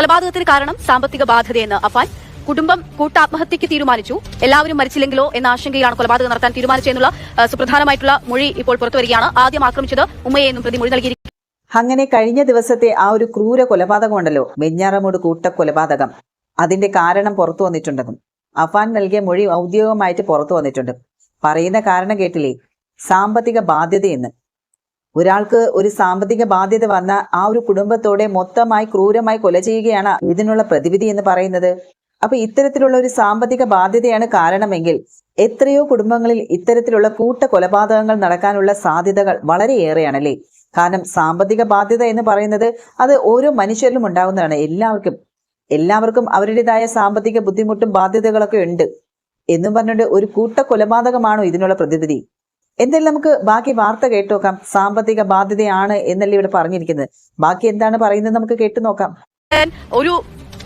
കൊലപാതകത്തിന് കാരണം സാമ്പത്തിക ബാധ്യതയെന്ന് അഫാൻ. കുടുംബം കൂട്ടാത്മഹത്യക്ക് തീരുമാനിച്ചു. എല്ലാവരും മരിച്ചില്ലെങ്കിലോ എന്ന ആശങ്കയിലാണ് കൊലപാതകം നടത്താൻ തീരുമാനിച്ചെന്നുള്ള ആ, സുപ്രധാനമായിട്ടുള്ള മൊഴി ഇപ്പോൾ പുറത്തുവരികയാണ് ആദ്യം ആക്രമിച്ചത് ഉമ്മയെന്നും പ്രതി മൊഴി നൽകിയിരിക്കും അങ്ങനെ കഴിഞ്ഞ ദിവസത്തെ ആ ഒരു ക്രൂര കൊലപാതകമുണ്ടല്ലോ വെഞ്ഞാറമൂട് കൂട്ട കൊലപാതകം അതിന്റെ കാരണം പുറത്തു വന്നിട്ടുണ്ടെന്നും അഫാൻ നൽകിയ മൊഴി ഔദ്യോഗികമായിട്ട് പുറത്തു വന്നിട്ടുണ്ട്. പറയുന്ന കാരണം കേട്ടില്ലേ? സാമ്പത്തിക ബാധ്യതയെന്ന്. ഒരാൾക്ക് ഒരു സാമ്പത്തിക ബാധ്യത വന്ന ആ ഒരു കുടുംബത്തോടെ മൊത്തമായി ക്രൂരമായി കൊല ചെയ്യുകയാണ് ഇതിനുള്ള പ്രതിവിധി എന്ന് പറയുന്നത്. അപ്പൊ ഇത്തരത്തിലുള്ള ഒരു സാമ്പത്തിക ബാധ്യതയാണ് കാരണമെങ്കിൽ എത്രയോ കുടുംബങ്ങളിൽ ഇത്തരത്തിലുള്ള കൂട്ട കൊലപാതകങ്ങൾ നടക്കാനുള്ള സാധ്യതകൾ വളരെയേറെയാണല്ലേ കാരണം സാമ്പത്തിക ബാധ്യത എന്ന് പറയുന്നത് അത് ഓരോ മനുഷ്യരിലും ഉണ്ടാകുന്നതാണ് എല്ലാവർക്കും എല്ലാവർക്കും അവരുടേതായ സാമ്പത്തിക ബുദ്ധിമുട്ടും ബാധ്യതകളൊക്കെ ഉണ്ട്. എന്നും പറഞ്ഞുകൊണ്ട് ഒരു കൂട്ട കൊലപാതകമാണോ ഇതിനുള്ള പ്രതിവിധി? എന്തായാലും നമുക്ക് ബാക്കി വാർത്ത കേട്ടുനോക്കാം സാമ്പത്തിക ബാധ്യതയാണ് എന്നല്ലേ ഇവിടെ പറഞ്ഞിരിക്കുന്നത്. ബാക്കി എന്താണ് പറയുന്നത് നമുക്ക് കേട്ടു നോക്കാം. ഒരു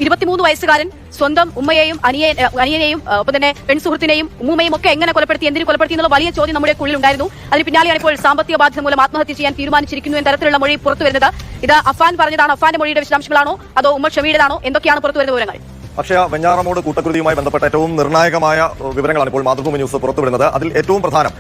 ഇരുപത്തിമൂന്ന് വയസ്സുകാരൻ സ്വന്തം ഉമ്മയെയും അനിയ അനിയനെയും ഒപ്പം തന്നെ പെൺസുഹൃത്തിനെയും ഉമ്മയും ഒക്കെ എങ്ങനെ കൊലപ്പെടുത്തി എന്തിനു കൊലപ്പെടുത്തി എന്നുള്ള വലിയ ചോദ്യം നമ്മുടെ ഉള്ളിൽ ഉണ്ടായിരുന്നു. അതിന് പിന്നാലെയാണ് ഇപ്പോൾ സാമ്പത്തിക ബാധ്യത മൂലം ആത്മഹത്യ ചെയ്യാൻ തീരുമാനിച്ചിരിക്കുന്നു എന്ന തരത്തിലുള്ള മൊഴി പുറത്തു വരുന്നത്. ഇത് അഫാൻ പറഞ്ഞതാണ്. അഫാന്റെ മൊഴിയുടെ വിശദാംശങ്ങളാണോ? അതോ ഉമ്മ ഷമിയുടേതാണോ എന്തൊക്കെയാണ് പുറത്തു വരുന്ന വിവരങ്ങൾ? പക്ഷേ വെഞ്ഞാറമൂട് കൂട്ടക്കുരുതിയുമായി ബന്ധപ്പെട്ട ഏറ്റവും നിർണായകമായ വിവരങ്ങളാണ് ഇപ്പോൾ മാതൃഭൂമി ന്യൂസ് പുറത്തുവിടുന്നത്. അതിൽ ഏറ്റവും പ്രധാനം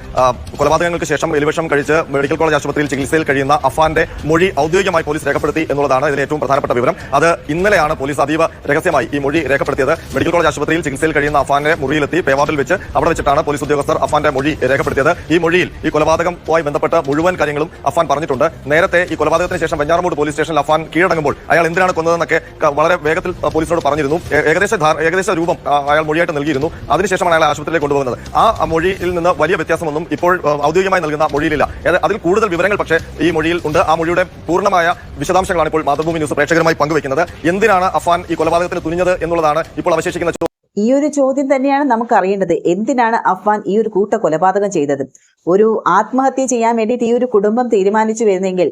കൊലപാതകങ്ങൾക്ക് ശേഷം എലിവിഷം കഴിച്ച് മെഡിക്കൽ കോളേജ് ആശുപത്രിയിൽ ചികിത്സയിൽ കഴിയുന്ന അഫാന്റെ മൊഴി ഔദ്യോഗികമായി പോലീസ് രേഖപ്പെടുത്തി എന്നുള്ളതാണ് ഇതിൽ ഏറ്റവും പ്രധാനപ്പെട്ട വിവരം. അത് ഇന്നലെയാണ് പോലീസ് അതീവ രഹസ്യമായി ഈ മൊഴി രേഖപ്പെടുത്തിയത്. മെഡിക്കൽ കോളേജ് ആശുപത്രിയിൽ ചികിത്സയിൽ കഴിയുന്ന അഫാന്റെ മുറിയിലെത്തി പേവാർഡിൽ വെച്ച് അവിടെ വെച്ചിട്ടാണ് പോലീസ് ഉദ്യോഗസ്ഥർ അഫാന്റെ മൊഴി രേഖപ്പെടുത്തിയത്. ഈ മൊഴിയിൽ ഈ കൊലപാതകവുമായി ബന്ധപ്പെട്ട മുഴുവൻ കാര്യങ്ങളും അഫാൻ പറഞ്ഞിട്ടുണ്ട്. നേരത്തെ ഈ കൊലപാതകത്തിന് ശേഷം വെഞ്ഞാറമൂട് പോലീസ് സ്റ്റേഷനിൽ അഫാൻ കീഴടങ്ങുമ്പോൾ അയാൾ എന്തിനാണ് കൊന്നതെന്നൊക്കെ വളരെ വേഗത്തിൽ പോലീസിനോട് പറഞ്ഞിരുന്നു. ഏകദേശ ഏകദേശ രൂപം അയാൾ മൊഴിയായിട്ട് നൽകിയിരുന്നു. അതിനുശേഷമാണ് അയാൾ ആശുപത്രിയിലേക്ക് കൊണ്ടുപോകുന്നത്. ആ മൊഴിയിൽ നിന്ന് വലിയ വ്യത്യാസമൊന്നും ഇപ്പോൾ ഔദ്യോഗികമായി നൽകുന്ന മൊഴിയിലില്ല. അതിൽ കൂടുതൽ വിവരങ്ങൾ പക്ഷേ ഈ മൊഴിയിൽ ഉണ്ട്. ആ മൊഴിയുടെ പൂർണമായ വിശദാംശങ്ങളാണ് ഇപ്പോൾ മാതൃഭൂമി ന്യൂസ് പ്രേക്ഷകരുമായി പങ്കുവെക്കുന്നത്. എന്തിനാണ് അഫാൻ ഈ കൊലപാതകത്തിന് തുനിഞ്ഞത് എന്നുള്ളതാണ് ഇപ്പോൾ അവശേഷിക്കുന്ന ഈ ഒരു ചോദ്യം തന്നെയാണ് നമുക്ക് അറിയേണ്ടത് എന്തിനാണ് അഫ്വാൻ ഈ ഒരു കൂട്ട കൊലപാതകം ചെയ്തത്? ഒരു ആത്മഹത്യ ചെയ്യാൻ വേണ്ടിയിട്ട് ഈ ഒരു കുടുംബം തീരുമാനിച്ചു വരുന്നെങ്കിൽ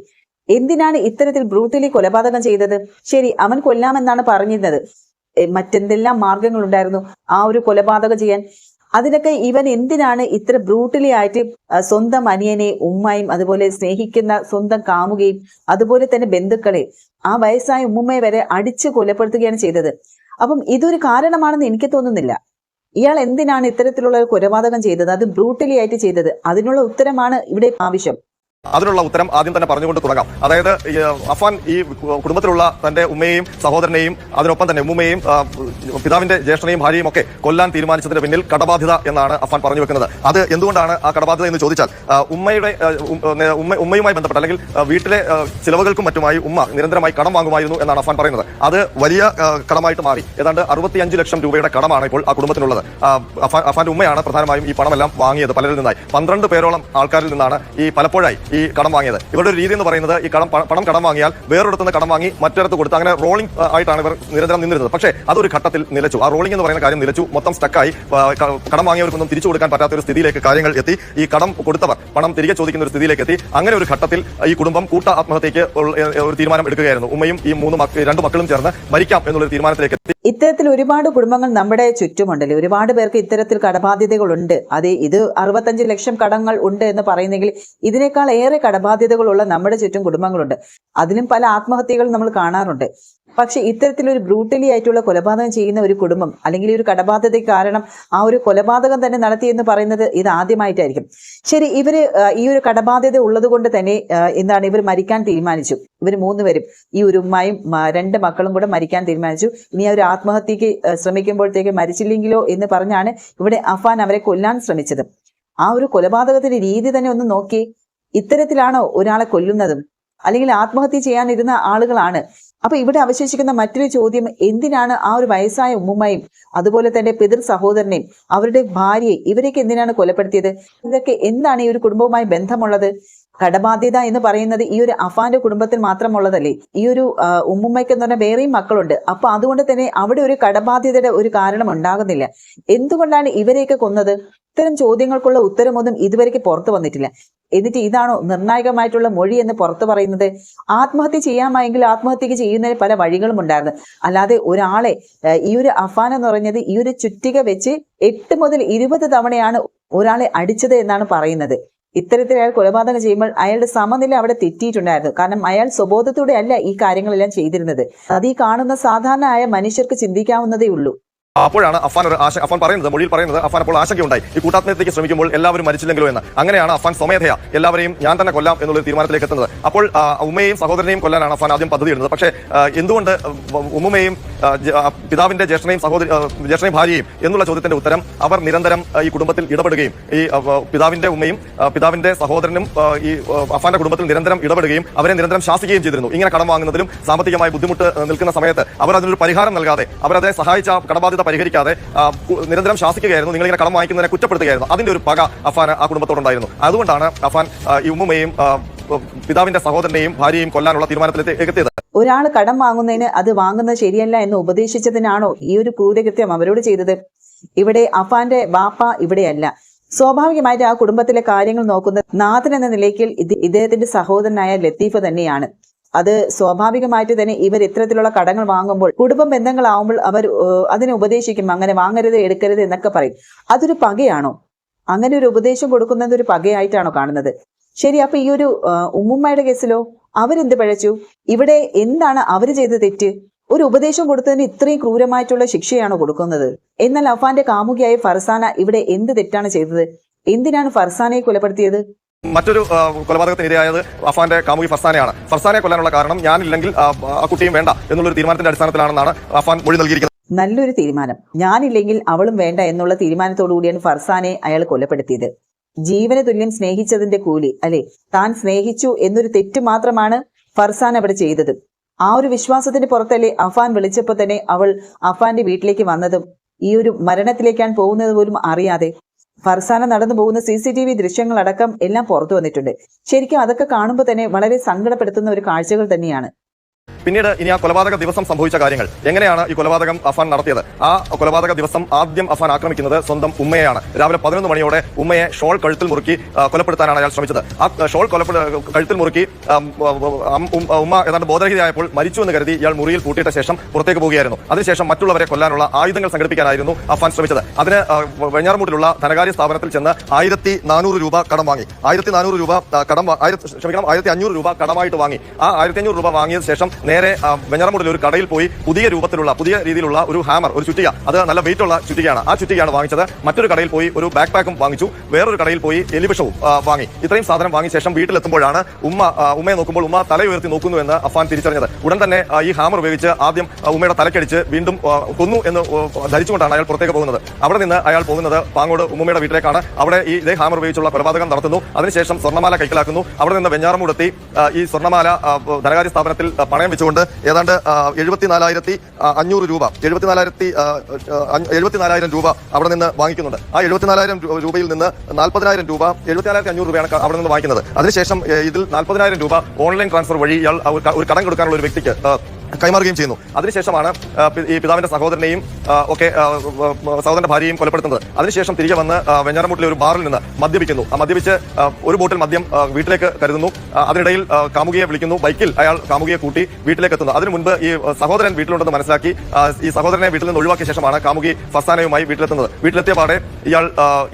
എന്തിനാണ് ഇത്തരത്തിൽ ബ്രൂട്ടലി കൊലപാതകം ചെയ്തത്? ശരി അവൻ കൊല്ലാമെന്നാണ് പറഞ്ഞിരുന്നത്. മറ്റെന്തെല്ലാം മാർഗങ്ങൾ ഉണ്ടായിരുന്നു ആ ഒരു കൊലപാതകം ചെയ്യാൻ. അതിനൊക്കെ ഇവൻ എന്തിനാണ് ഇത്ര ബ്രൂട്ടലി ആയിട്ട് സ്വന്തം അനിയനെ ഉമ്മയും അതുപോലെ സ്നേഹിക്കുന്ന സ്വന്തം കാമുകയും അതുപോലെ തന്നെ ബന്ധുക്കളെ ആ വയസ്സായ ഉമ്മുമ്മയെ വരെ അടിച്ചു കൊലപ്പെടുത്തുകയാണ് ചെയ്തത്. അപ്പം ഇതൊരു കാരണമാണെന്ന് എനിക്ക് തോന്നുന്നില്ല. ഇയാൾ എന്തിനാണ് ഇത്തരത്തിലുള്ള കൊലപാതകം ചെയ്തത്? അത് ബ്രൂട്ടലി ആയിട്ട് ചെയ്തത്. അതിനുള്ള ഉത്തരമാണ് ഇവിടെ ആവശ്യം. അതിനുള്ള ഉത്തരം ആദ്യം തന്നെ പറഞ്ഞുകൊണ്ട് തുടങ്ങാം. അതായത് അഫാൻ ഈ കുടുംബത്തിലുള്ള തന്റെ ഉമ്മയെയും സഹോദരനെയും അതിനൊപ്പം തന്നെ ഉമ്മയെയും പിതാവിന്റെ ജ്യേഷ്ഠനെയും ഭാര്യയും ഒക്കെ കൊല്ലാൻ തീരുമാനിച്ചതിന് പിന്നിൽ കടബാധ്യത എന്നാണ് അഫാൻ പറഞ്ഞു വെക്കുന്നത്. അത് എന്തുകൊണ്ടാണ് ആ കടബാധ്യത എന്ന് ചോദിച്ചാൽ ഉമ്മയുടെ ഉമ്മ ഉമ്മയുമായി ബന്ധപ്പെട്ട് അല്ലെങ്കിൽ വീട്ടിലെ ചിലവുകൾക്കും മറ്റുമായി ഉമ്മ നിരന്തരമായി കടം വാങ്ങുമായിരുന്നു എന്നാണ് അഫാൻ പറയുന്നത്. അത് വലിയ കടമായിട്ട് മാറി. ഏതാണ്ട് അറുപത്തിയഞ്ച് ലക്ഷം രൂപയുടെ കടമാണ് ഇപ്പോൾ ആ കുടുംബത്തിനുള്ളത്. അഫാൻ അഫാന്റെ ഉമ്മയാണ് പ്രധാനമായും ഈ പണമെല്ലാം വാങ്ങിയത് പലരിൽ നിന്നായി. പന്ത്രണ്ട് പേരോളം ആൾക്കാരിൽ നിന്നാണ് ഈ പലപ്പോഴായി ഈ കടം വാങ്ങിയത്. ഇവരുടെ ഒരു രീതി എന്ന് പറയുന്നത് ഈ കടം പണം കടം വാങ്ങിയാൽ വേറൊരിടത്ത് നിന്ന് കടം വാങ്ങി മറ്റൊരിടത്ത് കൊടുത്ത് അങ്ങനെ റോളിംഗ് ആയിട്ടാണ് ഇവർ നിരന്തരം നിന്നിരുന്നത്. പക്ഷേ അതൊരു ഘട്ടത്തിൽ നിലച്ചു. ആ റോളിംഗ് എന്ന് പറയുന്ന കാര്യം നിലച്ചു. മൊത്തം സ്റ്റക്കായി കടം വാങ്ങിയവർക്കൊന്നും തിരിച്ചു കൊടുക്കാൻ പറ്റാത്ത ഒരു സ്ഥിതിയിലേക്ക് കാര്യങ്ങൾ എത്തി. ഈ കടം കൊടുത്തവർ പണം തിരികെ ചോദിക്കുന്ന ഒരു സ്ഥിതിയിലേക്ക് എത്തി. അങ്ങനെ ഒരു ഘട്ടത്തിൽ ഈ കുടുംബം കൂട്ട ആത്മഹത്യക്ക് ഒരു തീരുമാനം എടുക്കുകയായിരുന്നു. ഉമ്മയും ഈ മൂന്ന് രണ്ട് മക്കളും ചേർന്ന് മരിക്കാം എന്നുള്ളൊരു തീരുമാനത്തിലേക്ക് എത്തി. ഇത്തരത്തിൽ ഒരുപാട് കുടുംബങ്ങൾ നമ്മുടെ ചുറ്റുമുണ്ടല്ലേ ഒരുപാട് പേർക്ക് ഇത്തരത്തിൽ കടബാധ്യതകളുണ്ട്. അതെ ഇത് അറുപത്തഞ്ച് ലക്ഷം കടങ്ങൾ ഉണ്ട് എന്ന് പറയുന്നെങ്കിൽ ഇതിനേക്കാൾ ഏറെ കടബാധ്യതകളുള്ള നമ്മുടെ ചുറ്റും കുടുംബങ്ങളുണ്ട്. അതിലും പല ആത്മഹത്യകൾ നമ്മൾ കാണാറുണ്ട്. പക്ഷെ ഇത്തരത്തിലൊരു ബ്രൂട്ടലി ആയിട്ടുള്ള കൊലപാതകം ചെയ്യുന്ന ഒരു കുടുംബം അല്ലെങ്കിൽ ഒരു കടബാധ്യത കാരണം ആ ഒരു കൊലപാതകം തന്നെ നടത്തി എന്ന് പറയുന്നത് ഇത് ആദ്യമായിട്ടായിരിക്കും. ശരി ഇവർ ഈ ഒരു കടബാധ്യത ഉള്ളത് കൊണ്ട് തന്നെ എന്താണ് ഇവർ മരിക്കാൻ തീരുമാനിച്ചു. ഇവർ മൂന്നുപേരും ഈ ഒരു ഉമ്മയും രണ്ട് മക്കളും കൂടെ മരിക്കാൻ തീരുമാനിച്ചു. ഇനി അവർ ആത്മഹത്യക്ക് ശ്രമിക്കുമ്പോഴത്തേക്ക് മരിച്ചില്ലെങ്കിലോ എന്ന് പറഞ്ഞാണ് ഇവിടെ അഫാൻ അവരെ കൊല്ലാൻ ശ്രമിച്ചത്. ആ ഒരു കൊലപാതകത്തിന്റെ രീതി തന്നെ ഒന്ന് നോക്കി. ഇത്തരത്തിലാണോ ഒരാളെ കൊല്ലുന്നതും അല്ലെങ്കിൽ ആത്മഹത്യ ചെയ്യാനിരുന്ന ആളുകളാണ്. അപ്പൊ ഇവിടെ അവശേഷിക്കുന്ന മറ്റൊരു ചോദ്യം എന്തിനാണ് ആ ഒരു വയസ്സായ ഉമ്മുമ്മയും അതുപോലെ തന്നെ പിതൃ സഹോദരനെയും അവരുടെ ഭാര്യയെ ഇവരെയൊക്കെ എന്തിനാണ് കൊലപ്പെടുത്തിയത്? ഇതൊക്കെ എന്താണ് ഈ ഒരു കുടുംബവുമായി ബന്ധമുള്ളത്? കടബാധ്യത എന്ന് പറയുന്നത് ഈ ഒരു അഫാന്റെ കുടുംബത്തിൽ മാത്രമുള്ളതല്ലേ? ഈ ഒരു ഉമ്മുമ്മയ്ക്ക് എന്ന് പറഞ്ഞാൽ വേറെയും മക്കളുണ്ട്. അപ്പൊ അതുകൊണ്ട് തന്നെ അവിടെ ഒരു കടബാധ്യതയുടെ ഒരു കാരണം ഉണ്ടാകുന്നില്ല. എന്തുകൊണ്ടാണ് ഇവരെയൊക്കെ കൊന്നത്? ഇത്തരം ചോദ്യങ്ങൾക്കുള്ള ഉത്തരമൊന്നും ഇതുവരെക്ക് പുറത്തു വന്നിട്ടില്ല. എന്നിട്ട് ഇതാണോ നിർണായകമായിട്ടുള്ള മൊഴി എന്ന് പുറത്തു പറയുന്നത്? ആത്മഹത്യ ചെയ്യാമെങ്കിൽ ആത്മഹത്യക്ക് ചെയ്യുന്നതിന് പല വഴികളും ഉണ്ടായിരുന്നു. അല്ലാതെ ഒരാളെ ഈ ഒരു അഫാൻ എന്ന് പറഞ്ഞത് ഈ ഒരു ചുറ്റിക വെച്ച് എട്ട് മുതൽ ഇരുപത് തവണയാണ് ഒരാളെ അടിച്ചത് എന്നാണ് പറയുന്നത്. ഇത്തരത്തിൽ അയാൾ കൊലപാതകം ചെയ്യുമ്പോൾ അയാളുടെ സമനില അവിടെ തെറ്റിയിട്ടുണ്ടായിരുന്നു. കാരണം അയാൾ സ്വബോധത്തോടെ അല്ല ഈ കാര്യങ്ങളെല്ലാം ചെയ്തിരുന്നത്. അത് ഈ കാണുന്ന ആയ മനുഷ്യർക്ക് ചിന്തിക്കാവുന്നതേ ഉള്ളൂ. അപ്പോഴാണ് അഫാൻ ഒരു ആശ അഫാൻ പറയുന്നത് മൊഴിയിൽ പറയുന്നത് അഫാൻ അപ്പോൾ ആശങ്കയുണ്ടായി. ഈ കൂട്ടാത്മഹത്യക്ക് ശ്രമിക്കുമ്പോൾ എല്ലാവരും മരിച്ചില്ലെങ്കിലോ എന്ന്. അങ്ങനെയാണ് അഫാൻ സ്വമേധയാ. എല്ലാവരെയും ഞാൻ തന്നെ കൊല്ലാം എന്നുള്ള തീരുമാനത്തിലേക്ക് എത്തുന്നത്. അപ്പോൾ ഉമ്മയെയും സഹോദരനെയും കൊല്ലാനാണ് അഫാൻ ആദ്യം പദ്ധതി ഇടുന്നത്. പക്ഷേ എന്തുകൊണ്ട് ആ, പിതാവിന്റെ ജ്യേഷ്ഠനെയും സഹോദരി ജ്യേഷ്ഠനെയും ഭാര്യയും എന്നുള്ള ചോദ്യത്തിന്റെ ഉത്തരം അവർ നിരന്തരം ഈ കുടുംബത്തിൽ ഇടപെടുകയും ഈ പിതാവിന്റെ ഉമ്മയും പിതാവിന്റെ സഹോദരനും ഈ അഫാന്റെ കുടുംബത്തിൽ നിരന്തരം ഇടപെടുകയും അവരെ നിരന്തരം ശാസിക്കുകയും ചെയ്തിരുന്നു. ഇങ്ങനെ കടം വാങ്ങുന്നതിലും സാമ്പത്തികമായി ബുദ്ധിമുട്ട് നിൽക്കുന്ന സമയത്ത് അവർ അതിനൊരു പരിഹാരം നൽകാതെ അവരതെ സഹായിച്ച ആ കടബാധ്യത പരിഹരിക്കാതെ നിരന്തരം ശാസിക്കുകയായിരുന്നു. നിങ്ങൾ ഇങ്ങനെ കടം വാങ്ങിക്കുന്നതിനെ കുറ്റപ്പെടുത്തുകയായിരുന്നു. അതിന്റെ ഒരു പക അഫാൻ ആ കുടുംബത്തോടുണ്ടായിരുന്നു. അതുകൊണ്ടാണ് അഫാൻ ഈ ഉമ്മുമ്മയും പിതാവിന്റെ സഹോദരനെയും ഭാര്യയും കൊല്ലാനുള്ള തീരുമാനത്തിലേക്ക് എത്തിയത് ഒരാൾ കടം വാങ്ങുന്നതിന് അത് വാങ്ങുന്നത് ശരിയല്ല എന്ന് ഉപദേശിച്ചതിനാണോ ഈ ഒരു ക്രൂരകൃത്യം അവരോട് ചെയ്തത്? ഇവിടെ അഫാന്റെ ബാപ്പ ഇവിടെയല്ല. സ്വാഭാവികമായിട്ട് ആ കുടുംബത്തിലെ കാര്യങ്ങൾ നോക്കുന്ന നാഥൻ എന്ന നിലയ്ക്ക് ഇത് ഇദ്ദേഹത്തിന്റെ സഹോദരനായ ലത്തീഫ് തന്നെയാണ്. അത് സ്വാഭാവികമായിട്ട് തന്നെ ഇവർ ഇത്തരത്തിലുള്ള കടങ്ങൾ വാങ്ങുമ്പോൾ കുടുംബ ബന്ധങ്ങളാവുമ്പോൾ അവർ അതിനെ ഉപദേശിക്കും. അങ്ങനെ വാങ്ങരുത് എടുക്കരുത് എന്നൊക്കെ പറയും. അതൊരു പകയാണോ? അങ്ങനെ ഒരു ഉപദേശം കൊടുക്കുന്നത് ഒരു പകയായിട്ടാണോ കാണുന്നത്? ശരി അപ്പൊ ഈ ഒരു ഉമ്മുമ്മയുടെ കേസിലോ അവരെന്ത് പഴച്ചു? ഇവിടെ എന്താണ് അവർ ചെയ്ത തെറ്റ്? ഒരു ഉപദേശം കൊടുത്തതിന് ഇത്രയും ക്രൂരമായിട്ടുള്ള ശിക്ഷയാണോ കൊടുക്കുന്നത്? എന്നാൽ അഫാന്റെ കാമുകിയായ ഫർസാന ഇവിടെ എന്ത് തെറ്റാണ് ചെയ്തത്? എന്തിനാണ് ഫർസാനയെ കൊലപ്പെടുത്തിയത്? മറ്റൊരു കൊലപാതകത്തിന് ഇരയായത് അഫാന്റെ കാമുകി ഫർസാനെയാണ്. ഫർസാനെ കൊല്ലാനുള്ള കാരണം ഞാനില്ലെങ്കിൽ ആ, കുട്ടിയും വേണ്ട എന്നുള്ളൊരു തീരുമാനത്തിന്റെ അടിസ്ഥാനത്തിലാണെന്നാണ് അഫാൻ മൊഴി നൽകിയിരിക്കുന്നത്. നല്ലൊരു തീരുമാനം. ഞാനില്ലെങ്കിൽ അവളും വേണ്ട എന്നുള്ള തീരുമാനത്തോടു കൂടിയാണ് ഫർസാനെ അയാൾ കൊലപ്പെടുത്തിയത്. ജീവന തുല്യം സ്നേഹിച്ചതിന്റെ കൂലി അല്ലെ? താൻ സ്നേഹിച്ചു എന്നൊരു തെറ്റ് മാത്രമാണ് ഫർസാൻ അവിടെ ചെയ്തത്. ആ ഒരു വിശ്വാസത്തിന്റെ പുറത്തല്ലേ അഫാൻ വിളിച്ചപ്പോൾ തന്നെ അവൾ അഫാന്റെ വീട്ടിലേക്ക് വന്നതും. ഈ ഒരു മരണത്തിലേക്കാണ് പോകുന്നത് പോലും അറിയാതെ ഫർസാന നടന്നു പോകുന്ന സി സി ടി വി ദൃശ്യങ്ങളടക്കം എല്ലാം പുറത്തു വന്നിട്ടുണ്ട്. ശരിക്കും അതൊക്കെ കാണുമ്പോൾ തന്നെ വളരെ സങ്കടപ്പെടുത്തുന്ന ഒരു കാഴ്ചകൾ തന്നെയാണ്. പിന്നീട് ഇനി ആ കൊലപാതക ദിവസം സംഭവിച്ച കാര്യങ്ങൾ. എങ്ങനെയാണ് ഈ കൊലപാതകം അഫാൻ നടത്തിയത്? ആ കൊലപാതക ദിവസം ആദ്യം അഫാൻ ആക്രമിക്കുന്നത് സ്വന്തം ഉമ്മയെയാണ്. രാവിലെ പതിനൊന്ന് മണിയോടെ ഉമ്മയെ ഷോൾ കഴുത്തിൽ മുറുക്കി കൊലപ്പെടുത്താനാണ് അയാൾ ശ്രമിച്ചത്. ആ ഷോൾ കഴുത്തിൽ മുറുക്കി ഉമ്മ ഏതാണ്ട് ബോധരഹിതയായപ്പോൾ മരിച്ചു എന്ന് കരുതി ഇയാൾ മുറിയിൽ പൂട്ടിയിട്ട ശേഷം പുറത്തേക്ക് പോവുകയായിരുന്നു. അതിനുശേഷം മറ്റുള്ളവരെ കൊല്ലാനുള്ള ആയുധങ്ങൾ സംഘടിപ്പിക്കാനായിരുന്നു അഫാൻ ശ്രമിച്ചത്. അതിന് വെഞ്ഞാറമൂട്ടിലുള്ള ധനകാര്യ സ്ഥാപനത്തിൽ ചെന്ന് ആയിരത്തി നാനൂറ് രൂപ കടം വാങ്ങി. ആയിരത്തി നാനൂറ് രൂപ കടം ക്ഷമിക്കണം ആയിരത്തി അഞ്ഞൂറ് രൂപ കടമായിട്ട് വാങ്ങി. ആ ആയിരത്തി അഞ്ഞൂറ് രൂപ വാങ്ങിയതിനു ശേഷം നേരെ വെഞ്ഞാറമൂടിൽ ഒരു കടയിൽ പോയി പുതിയ രൂപത്തിലുള്ള പുതിയ രീതിയിലുള്ള ഒരു ഹാമർ ഒരു ചുറ്റിക അത് നല്ല വെയിറ്റ് ഉള്ള ചുറ്റികയാണ്. ആ ചുറ്റികയാണ് വാങ്ങിച്ചത്. മറ്റൊരു കടയിൽ പോയി ഒരു ബാക്ക് പാക്കും വാങ്ങിച്ചു. വേറൊരു കടയിൽ പോയി എലിവിഷവും വാങ്ങി. ഇത്രയും സാധനം വാങ്ങിയ ശേഷം വീട്ടിലെത്തുമ്പോഴാണ് ഉമ്മ ഉമ്മയെ നോക്കുമ്പോൾ ഉമ്മ തല ഉയർത്തി നോക്കുന്നു എന്ന് അഫാൻ തിരിച്ചറിഞ്ഞത്. ഉടൻ തന്നെ ഈ ഹാമർ ഉപയോഗിച്ച് ആദ്യം ഉമ്മയുടെ തലക്കടിച്ച് വീണ്ടും കൊന്നു എന്ന് ധരിച്ചുകൊണ്ടാണ് അയാൾ പുറത്തേക്ക് പോകുന്നത്. അവിടെ നിന്ന് അയാൾ പോകുന്നത് പാങ്ങോട് ഉമ്മയുടെ വീട്ടിലേക്കാണ്. അവിടെ ഈ ഇതേ ഹാമർ ഉപയോഗിച്ചുള്ള കൊലപാതകം നടത്തുന്നു. അതിനുശേഷം സ്വർണമാല കൈക്കലാക്കുന്നു. അവിടെ നിന്ന് വെഞ്ഞാറമൂടെത്തി ഈ സ്വർണമാല ധനകാര്യ സ്ഥാപനത്തിൽ പണയം പണയം വെച്ചുകൊണ്ട് ഏതാണ്ട് എഴുപത്തിനാലായിരത്തി അഞ്ഞൂറ് രൂപ എഴുപത്തിനാലായിരത്തി എഴുപത്തിനാലായിരം രൂപ അവിടെ നിന്ന് വാങ്ങിക്കുന്നുണ്ട്. ആ എഴുപത്തിനാലായിരം രൂപയിൽ നിന്ന് നാൽപ്പതിനായിരം രൂപ എഴുപത്തിനാലായിരത്തി അഞ്ഞൂറ് രൂപയാണ് അവിടെ നിന്ന് വാങ്ങിക്കുന്നത്. അതിനുശേഷം ഇതിൽ നാൽപ്പതിനായിരം രൂപ ഓൺലൈൻ ട്രാൻസ്ഫർ വഴി ഇയാൾ ഒരു കടം കൊടുക്കാനുള്ള ഒരു വ്യക്തിക്ക് കൈമാറുകയും ചെയ്യുന്നു. അതിനുശേഷമാണ് ഈ പിതാവിന്റെ സഹോദരനെയും ഒക്കെ സഹോദരന്റെ ഭാര്യയും കൊലപ്പെടുത്തുന്നത്. അതിനുശേഷം തിരികെ വന്ന് വെഞ്ഞാറമൂട്ടിലെ ഒരു ബാറിൽ നിന്ന് മദ്യപിക്കുന്നു. ആ മദ്യപിച്ച് ഒരു ബോട്ടിൽ മദ്യം വീട്ടിലേക്ക് കരുതുന്നു. അതിനിടയിൽ കാമുകിയെ വിളിക്കുന്നു. ബൈക്കിൽ അയാൾ കാമുകിയെ കൂട്ടി വീട്ടിലേക്ക് എത്തുന്നു. അതിനു മുൻപ് ഈ സഹോദരൻ വീട്ടിലുണ്ടെന്ന് മനസ്സിലാക്കി ഈ സഹോദരനെ വീട്ടിൽ നിന്ന് ഒഴിവാക്കിയ ശേഷമാണ് കാമുകി ഫർസാനയുമായി വീട്ടിലെത്തുന്നത്. വീട്ടിലെത്തിയ പാടെ ഇയാൾ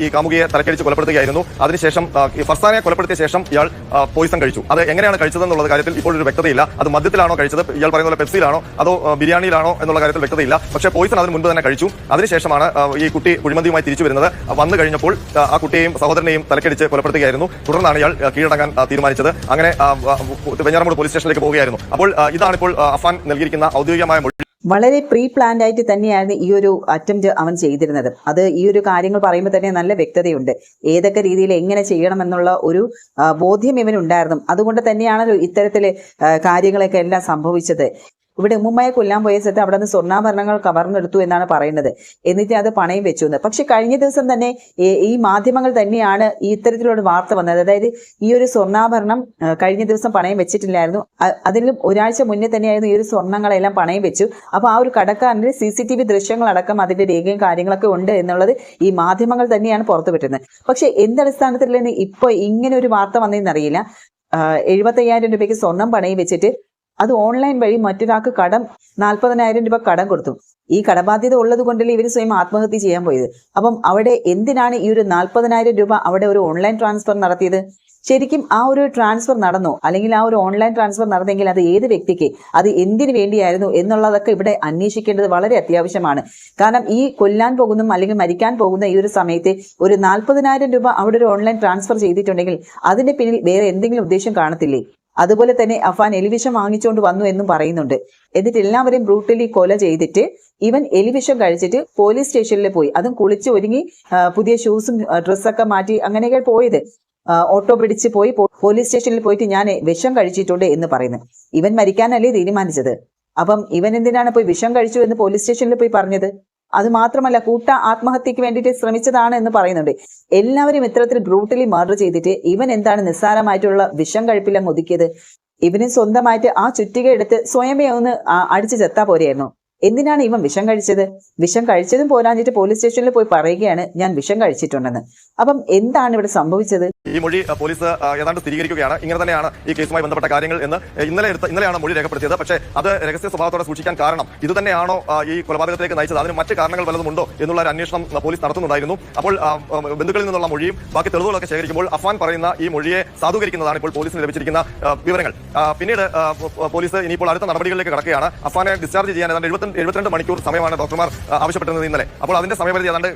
ഈ കാമുകിയെ തലക്കടിച്ച് കൊലപ്പെടുത്തുകയായിരുന്നു. അതിനുശേഷം ഫർസാനയെ കൊലപ്പെടുത്തിയ ശേഷം ഇയാൾ പോയിസൺ കഴിച്ചു. അത് എങ്ങനെയാണ് കഴിച്ചതെന്നുള്ള കാര്യത്തിൽ ഇപ്പോൾ ഒരു വ്യക്തതയില്ല. അത് മദ്യത്തിലാണോ കഴിച്ചത്? ഇയാൾ പറയുന്ന പെപ്സിയിലാണോ അതോ ബിരിയാണിയിലാണോ എന്നുള്ള കാര്യത്തിൽ വ്യക്തതയില്ല. പക്ഷേ പോയിസൺ അതിന് മുൻപ് തന്നെ കഴിച്ചു. അതിനുശേഷമാണ് ഈ കുട്ടി കുഴിമന്തിയുമായി തിരിച്ചു വരുന്നത്. വന്നു കഴിഞ്ഞപ്പോൾ ആ, കുട്ടിയെയും സഹോദരനെയും തലക്കടിച്ച് കൊലപ്പെടുത്തുകയായിരുന്നു. തുടർന്നാണ് ഇയാൾ കീഴടങ്ങാൻ തീരുമാനിച്ചത്. അങ്ങനെ വെഞ്ഞാറമൂട് പോലീസ് സ്റ്റേഷനിലേക്ക് പോവുകയായിരുന്നു. അപ്പോൾ ഇതാണ് ഇതാണിപ്പോൾ അഫാൻ നൽകിയിരിക്കുന്ന ഔദ്യോഗികമായ മൊഴി. വളരെ പ്രീ പ്ലാൻഡ് ആയിട്ട് തന്നെയായിരുന്നു ഈ ഒരു അറ്റംപ്റ്റ് അവൻ ചെയ്തിരുന്നത്. അത് ഈ ഒരു കാര്യങ്ങൾ പറയുമ്പോൾ തന്നെ നല്ല വ്യക്തതയുണ്ട്. ഏതൊക്കെ രീതിയിൽ എങ്ങനെ ചെയ്യണം എന്നുള്ള ഒരു ബോധ്യം ഇവനുണ്ടായിരുന്നു. അതുകൊണ്ട് തന്നെയാണല്ലോ ഇത്തരത്തിൽ കാര്യങ്ങളൊക്കെ എല്ലാം സംഭവിച്ചത്. ഇവിടെ ഉമ്മുമ്മയെ കൊല്ലാൻ പോയ സ്ഥലത്ത് അവിടെ നിന്ന് സ്വർണാഭരണങ്ങൾ കവർന്നെടുത്തു എന്നാണ് പറയുന്നത്. എന്നിട്ട് അത് പണയം വെച്ചു എന്ന്. പക്ഷെ കഴിഞ്ഞ ദിവസം തന്നെ ഈ- മാധ്യമങ്ങൾ തന്നെയാണ് ഈ ഇത്തരത്തിലുള്ള വാർത്ത വന്നത്. അതായത് ഈ ഒരു സ്വർണാഭരണം കഴിഞ്ഞ ദിവസം പണയം വെച്ചിട്ടില്ലായിരുന്നു. അതിലും ഒരാഴ്ച മുന്നേ തന്നെയായിരുന്നു ഈ ഒരു സ്വർണങ്ങളെല്ലാം പണയം വെച്ചു. അപ്പൊ ആ ഒരു കടക്കാരന്റെ സി സി ടി വി ദൃശ്യങ്ങളടക്കം അതിന്റെ രേഖയും കാര്യങ്ങളൊക്കെ ഉണ്ട് എന്നുള്ളത് ഈ മാധ്യമങ്ങൾ തന്നെയാണ് പുറത്തുവിട്ടുന്നത് പക്ഷെ എന്തടിസ്ഥാനത്തിൽ ഇപ്പൊ ഇങ്ങനെ ഒരു വാർത്ത വന്നതെന്നറിയില്ല. എഴുപത്തയ്യായിരം രൂപയ്ക്ക് സ്വർണം പണയം വെച്ചിട്ട് അത് ഓൺലൈൻ വഴി മറ്റൊരാൾക്ക് കടം നാൽപ്പതിനായിരം രൂപ കടം കൊടുത്തു. ഈ കടബാധ്യത ഉള്ളത് കൊണ്ടല്ലേ ഇവർ സ്വയം ആത്മഹത്യ ചെയ്യാൻ പോയത്? അപ്പം അവിടെ എന്തിനാണ് ഈ ഒരു നാൽപ്പതിനായിരം രൂപ അവിടെ ഒരു ഓൺലൈൻ ട്രാൻസ്ഫർ നടത്തിയത്? ശരിക്കും ആ ഒരു ട്രാൻസ്ഫർ നടന്നോ? അല്ലെങ്കിൽ ആ ഒരു ഓൺലൈൻ ട്രാൻസ്ഫർ നടന്നെങ്കിൽ അത് ഏത് വ്യക്തിക്ക് അത് എന്തിനു വേണ്ടിയായിരുന്നു എന്നുള്ളതൊക്കെ ഇവിടെ അന്വേഷിക്കേണ്ടത് വളരെ അത്യാവശ്യമാണ്. കാരണം ഈ കൊല്ലാൻ പോകുന്ന അല്ലെങ്കിൽ മരിക്കാൻ പോകുന്ന ഈ ഒരു സമയത്ത് ഒരു നാൽപ്പതിനായിരം രൂപ അവിടെ ഒരു ഓൺലൈൻ ട്രാൻസ്ഫർ ചെയ്തിട്ടുണ്ടെങ്കിൽ അതിന്റെ പിന്നിൽ വേറെ എന്തെങ്കിലും ഉദ്ദേശം കാണത്തില്ലേ? അതുപോലെ തന്നെ അഫാൻ എലിവിഷം വാങ്ങിച്ചുകൊണ്ട് വന്നു എന്നും പറയുന്നുണ്ട്. എന്നിട്ട് എല്ലാവരെയും ബ്രൂട്ടലി കൊല ചെയ്തിട്ട് ഇവൻ എലിവിഷം കഴിച്ചിട്ട് പോലീസ് സ്റ്റേഷനിൽ പോയി. അതും കുളിച്ച് ഒരുങ്ങി പുതിയ ഷൂസും ഡ്രസ്സൊക്കെ മാറ്റി അങ്ങനെയൊക്കെ പോയത്. ഓട്ടോ പിടിച്ച് പോയി പോലീസ് സ്റ്റേഷനിൽ പോയിട്ട് ഞാൻ വിഷം കഴിച്ചിട്ടുണ്ട് എന്ന് പറയുന്നു. ഇവൻ മരിക്കാനല്ലേ തീരുമാനിച്ചത്? അപ്പം ഇവൻ എന്തിനാണ് പോയി വിഷം കഴിച്ചു എന്ന് പോലീസ് സ്റ്റേഷനിൽ പോയി പറഞ്ഞത്? അത് മാത്രമല്ല കൂട്ട ആത്മഹത്യക്ക് വേണ്ടിയിട്ട് ശ്രമിച്ചതാണ് എന്ന് പറയുന്നുണ്ട്. എല്ലാവരും ഇത്തരത്തിൽ ബ്രൂട്ടലി മർഡർ ചെയ്തിട്ട് ഇവൻ എന്താണ് നിസ്സാരമായിട്ടുള്ള വിഷം കഴിപ്പിലങ്ങ് ഒതുക്കിയത്? ഇവന് സ്വന്തമായിട്ട് ആ ചുറ്റിക എടുത്ത് സ്വയമേ ഒന്ന് അടിച്ചു ചെത്താ പോരെയായിരുന്നു. എന്തിനാണ് ഇവൻ വിഷം കഴിച്ചത്? വിഷം കഴിച്ചതും പോരാഞ്ഞിട്ട് പോലീസ് സ്റ്റേഷനിൽ പോയി പറയുകയാണ് ഞാൻ വിഷം കഴിച്ചിട്ടുണ്ടെന്ന്. അപ്പം എന്താണ് ഇവിടെ സംഭവിച്ചത്? ഈ മൊഴി പോലീസ് ഏതാണ്ട് സ്ഥിരീകരിക്കുകയാണ്. ഇങ്ങനെ തന്നെയാണ് ഈ കേസുമായി ബന്ധപ്പെട്ട കാര്യങ്ങൾ എന്ന് ഇന്നലെ എടുത്ത ഇന്നലെയാണ് മൊഴി രേഖപ്പെടുത്തിയത്. പക്ഷേ അത് രഹസ്യ സ്വഭാവത്തോടെ സൂക്ഷിക്കാൻ കാരണം ഇത് തന്നെയാണോ ഈ കൊലപാതകത്തിലേക്ക് നയിച്ചത്? അതിന് മറ്റ് കാരണങ്ങൾ വല്ലതുമുണ്ടോ എന്നുള്ള ഒരു അന്വേഷണം പോലീസ് നടത്തുന്നുണ്ടായിരുന്നു. അപ്പോൾ ബന്ധുക്കളിൽ നിന്നുള്ള മൊഴിയും ബാക്കി തെളിവുകളൊക്കെ ശേഖരിക്കുമ്പോൾ അഫാൻ പറയുന്ന ഈ മൊഴിയെ സാധൂകരിക്കുന്നതാണ് ഇപ്പോൾ പോലീസിന് ലഭിച്ചിരിക്കുന്ന വിവരങ്ങൾ. പിന്നീട് പോലീസ് ഇനിയിപ്പോൾ അടുത്ത നടപടികളിലേക്ക് കടക്കുകയാണ്. അഫാനെ ഡിസ്ചാർജ് ചെയ്യാൻ ഏതാണ്ട് എഴുപത്തി എഴുപത്തിരണ്ട് മണിക്കൂർ സമയമാണ് ഡോക്ടർമാർ ആവശ്യപ്പെട്ടിരുന്നത് ഇന്നലെ. അപ്പോൾ അതിന്റെ സമയപരിധി ഏതാണ്ട്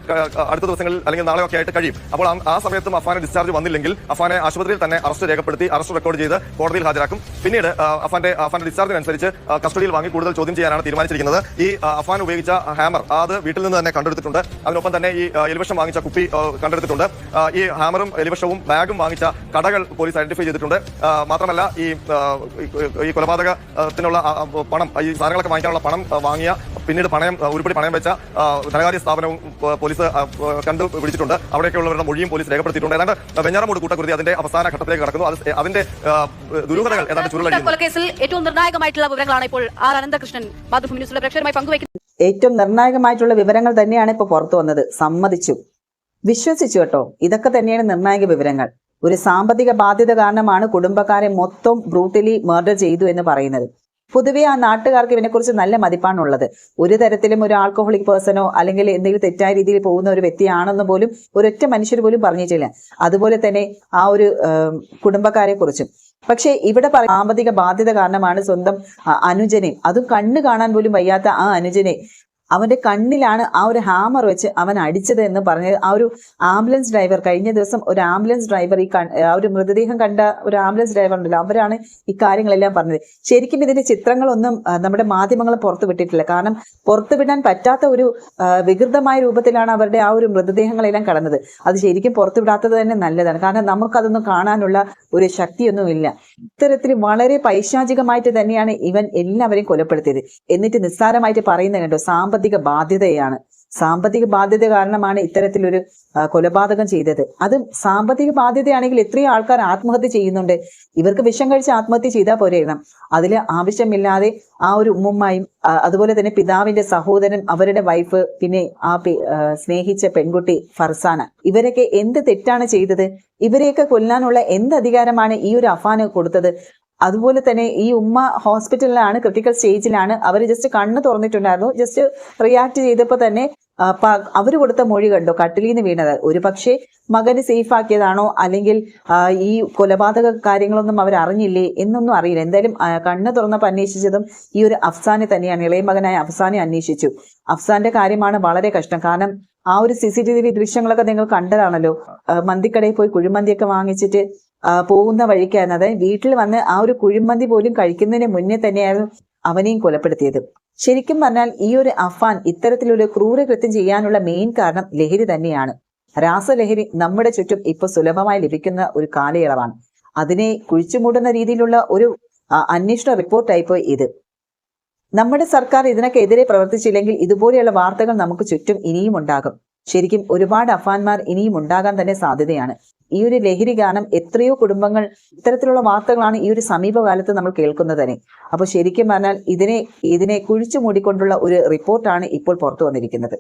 അടുത്ത ദിവസങ്ങളിൽ അല്ലെങ്കിൽ നാളെയൊക്കെ ആയിട്ട് കഴിയും. അപ്പോൾ ആ- ആ സമയത്തും അഫാനെ ഡിസ്ചാർജ് വന്നില്ലെങ്കിൽ അഫാനെ ആശുപത്രിയിൽ തന്നെ അറസ്റ്റ് രേഖപ്പെടുത്തി അറസ്റ്റ് റെക്കോർഡ് ചെയ്ത് കോടതിയിൽ ഹാജരാക്കും. പിന്നീട് അഫാന്റെ അഫാന്റെ ഡിസ്ചാർജിനനുസരിച്ച് കസ്റ്റഡിയിൽ വാങ്ങി കൂടുതൽ ചോദ്യം ചെയ്യാനാണ് തീരുമാനിച്ചിരിക്കുന്നത്. ഈ അഫാൻ ഉപയോഗിച്ച ഹാമർ അത് വീട്ടിൽ നിന്ന് തന്നെ കണ്ടെടുത്തിട്ടുണ്ട്. അതിനൊപ്പം തന്നെ ഈ എലിവേഷൻ എലിവിഷം വാങ്ങിച്ച കുപ്പി കണ്ടെടുത്തിട്ടുണ്ട്. ഈ ഹാമറും എലിവിഷവും ബാഗും വാങ്ങിച്ച കടകൾ പോലീസ് ഐഡന്റിഫൈ ചെയ്തിട്ടുണ്ട്. മാത്രമല്ല ഈ കൊലപാതകത്തിനുള്ള പണം ഈ സാധനങ്ങളൊക്കെ വാങ്ങിക്കാനുള്ള പണം വാങ്ങിയ പിന്നീട് പണയം ഉരുപ്പടി പണയം വെച്ച ധനകാര്യ സ്ഥാപനവും പോലീസ് കണ്ടു പിടിച്ചിട്ടുണ്ട്. അവിടെയൊക്കെയുള്ളവരുടെ മൊഴിയും പോലീസ് രേഖപ്പെടുത്തിയിട്ടുണ്ട്. ഏതാണ്ട് വെഞ്ഞാറമൂട് കൂട്ടക്കുരുതി അതിന്റെ അവസാന ഘട്ടത്തിലേക്ക് കടക്കുന്നു. അത് അതിന്റെ ദുരൂഹതകൾ ഏതാണ്ട് ഏറ്റവും നിർണായകമായിട്ടുള്ള വിവരങ്ങളാണ് ഇപ്പോൾ ആർ അനന്തകൃഷ്ണൻ മാതൃഭൂമി ന്യൂസിലെ പ്രേക്ഷകരുമായി പങ്കുവയ്ക്കുന്നത്. ഏറ്റവും നിർണായകമായിട്ടുള്ള വിവരങ്ങൾ തന്നെയാണ് ഇപ്പോൾ പുറത്തു വന്നത്. സമ്മതിച്ചു. വിശ്വസിച്ചു കേട്ടോ. ഇതൊക്കെ തന്നെയാണ് നിർണായക വിവരങ്ങൾ. ഒരു സാമ്പത്തിക ബാധ്യത കാരണമാണ് കുടുംബക്കാരെ മൊത്തം ബ്രൂട്ടലി മർഡർ ചെയ്തു എന്ന് പറയുന്നത്. പൊതുവെ ആ നാട്ടുകാർക്ക് ഇവനെക്കുറിച്ച് നല്ല മതിപ്പാണുള്ളത്. ഒരു തരത്തിലും ഒരു ആൽക്കഹോളിക് പേഴ്സണോ അല്ലെങ്കിൽ എന്തെങ്കിലും തെറ്റായ രീതിയിൽ പോകുന്ന ഒരു വ്യക്തിയാണെന്ന് പോലും ഒരൊറ്റ മനുഷ്യർ പോലും പറഞ്ഞിട്ടില്ല. അതുപോലെ തന്നെ ആ ഒരു കുടുംബക്കാരെ കുറിച്ചും പക്ഷേ ഇവിടെ സാമ്പത്തിക ബാധ്യത കാരണമാണ് സ്വന്തം അനുജനെ. അതും കണ്ണു കാണാൻ പോലും വയ്യാത്ത ആ അനുജനെ അവന്റെ കണ്ണിലാണ് ആ ഒരു ഹാമർ വെച്ച് അവൻ അടിച്ചത് എന്ന് പറഞ്ഞത്. ആ ഒരു ആംബുലൻസ് ഡ്രൈവർ കഴിഞ്ഞ ദിവസം ഒരു ആംബുലൻസ് ഡ്രൈവർ ഈ ആ ഒരു മൃതദേഹം കണ്ട ഒരു ആംബുലൻസ് ഡ്രൈവർ ഉണ്ടല്ലോ. അവരാണ് ഈ കാര്യങ്ങളെല്ലാം പറഞ്ഞത്. ശരിക്കും ഇതിന്റെ ചിത്രങ്ങളൊന്നും നമ്മുടെ മാധ്യമങ്ങൾ പുറത്തു വിട്ടിട്ടില്ല. കാരണം പുറത്തു വിടാൻ പറ്റാത്ത ഒരു വികൃതമായ രൂപത്തിലാണ് അവരുടെ ആ ഒരു മൃതദേഹങ്ങളെല്ലാം കടന്നത്. അത് ശരിക്കും പുറത്തു വിടാത്തത് തന്നെ നല്ലതാണ്. കാരണം നമുക്കതൊന്നും കാണാനുള്ള ഒരു ശക്തിയൊന്നും ഇല്ല. ഇത്തരത്തിൽ വളരെ പൈശാചികമായിട്ട് തന്നെയാണ് ഇവൻ എല്ലാവരെയും കൊലപ്പെടുത്തിയത്. എന്നിട്ട് നിസ്സാരമായിട്ട് പറയുന്നത് കണ്ടോ? സാമ്പത്തിക ബാധ്യതയാണ്. സാമ്പത്തിക ബാധ്യത കാരണമാണ് ഇത്തരത്തിലൊരു കൊലപാതകം ചെയ്തത്. അത് സാമ്പത്തിക ബാധ്യതയാണെങ്കിൽ ഇത്രയും ആൾക്കാർ ആത്മഹത്യ ചെയ്യുന്നുണ്ട്. ഇവർക്ക് വിഷം കഴിച്ച് ആത്മഹത്യ ചെയ്താൽ പോരെയിരുന്നു അതിൽ ആവശ്യമില്ലാതെ ആ ഒരു ഉമ്മുമ്മായും അതുപോലെ തന്നെ പിതാവിന്റെ സഹോദരൻ അവരുടെ വൈഫ് പിന്നെ ആ, സ്നേഹിച്ച പെൺകുട്ടി ഫർസാന. ഇവരൊക്കെ എന്ത് തെറ്റാണ് ചെയ്തത്? ഇവരെയൊക്കെ കൊല്ലാനുള്ള എന്ത് അധികാരമാണ് ഈ ഒരു അഫാന് കൊടുത്തത്? അതുപോലെ തന്നെ ഈ ഉമ്മ ഹോസ്പിറ്റലിലാണ് ക്രിട്ടിക്കൽ സ്റ്റേജിലാണ് അവർ ജസ്റ്റ് കണ്ണ് തുറന്നിട്ടുണ്ടായിരുന്നു. ജസ്റ്റ് റിയാക്ട് ചെയ്തപ്പോൾ തന്നെ അവർ കൊടുത്ത മൊഴി കണ്ടോ. കട്ടിലിൽ നിന്ന് വീണത്. ഒരു പക്ഷേ മകന് സേഫാക്കിയതാണോ അല്ലെങ്കിൽ ഈ കൊലപാതക കാര്യങ്ങളൊന്നും അവർ അറിഞ്ഞില്ലേ എന്നൊന്നും അറിയില്ല. എന്തായാലും കണ്ണ് തുറന്നപ്പോൾ അന്വേഷിച്ചതും ഈ ഒരു അഫ്സാനെ തന്നെയാണ്. ഇളയ മകനായ അഫ്സാനെ അന്വേഷിച്ചു. അഫ്സാന്റെ കാര്യമാണ് വളരെ കഷ്ടം. കാരണം ആ ഒരു സി സി ടി വി ദൃശ്യങ്ങളൊക്കെ നിങ്ങൾ കണ്ടതാണല്ലോ. മന്തിക്കടയിൽ പോയി കുഴിമന്തിയൊക്കെ വാങ്ങിച്ചിട്ട് പോകുന്ന വഴിക്കാണ് അതായത് വീട്ടിൽ വന്ന് ആ ഒരു കുഴിമന്തി പോലും കഴിക്കുന്നതിന് മുന്നേ തന്നെയായിരുന്നു അവനെയും കൊലപ്പെടുത്തിയത്. ശരിക്കും പറഞ്ഞാൽ ഈ ഒരു അഫാൻ ഇത്തരത്തിലൊരു ക്രൂരകൃത്യം ചെയ്യാനുള്ള മെയിൻ കാരണം ലഹരി തന്നെയാണ്. രാസലഹരി നമ്മുടെ ചുറ്റും ഇപ്പൊ സുലഭമായി ലഭിക്കുന്ന ഒരു കാലയളവാണ്. അതിനെ കുഴിച്ചുമൂടുന്ന രീതിയിലുള്ള ഒരു അന്വേഷണ റിപ്പോർട്ടായിപ്പോയി ഇത്. നമ്മുടെ സർക്കാർ ഇതിനൊക്കെ എതിരെ പ്രവർത്തിച്ചില്ലെങ്കിൽ ഇതുപോലെയുള്ള വാർത്തകൾ നമുക്ക് ചുറ്റും ഇനിയും ഉണ്ടാകും. ശരിക്കും ഒരുപാട് അഫാൻമാർ ഇനിയും ഉണ്ടാകാൻ തന്നെ സാധ്യതയാണ്. ഈ ഒരു ലഹരി ഗാനം എത്രയോ കുടുംബങ്ങൾ ഇത്തരത്തിലുള്ള വാർത്തകളാണ് ഈ ഒരു സമീപകാലത്ത് നമ്മൾ കേൾക്കുന്നത് തന്നെ. അപ്പോൾ ശരിക്കും പറഞ്ഞാൽ ഇതിനെ ഇതിനെ കുഴിച്ചു മൂടിക്കൊണ്ടുള്ള ഒരു റിപ്പോർട്ടാണ് ഇപ്പോൾ പുറത്തു വന്നിരിക്കുന്നത്.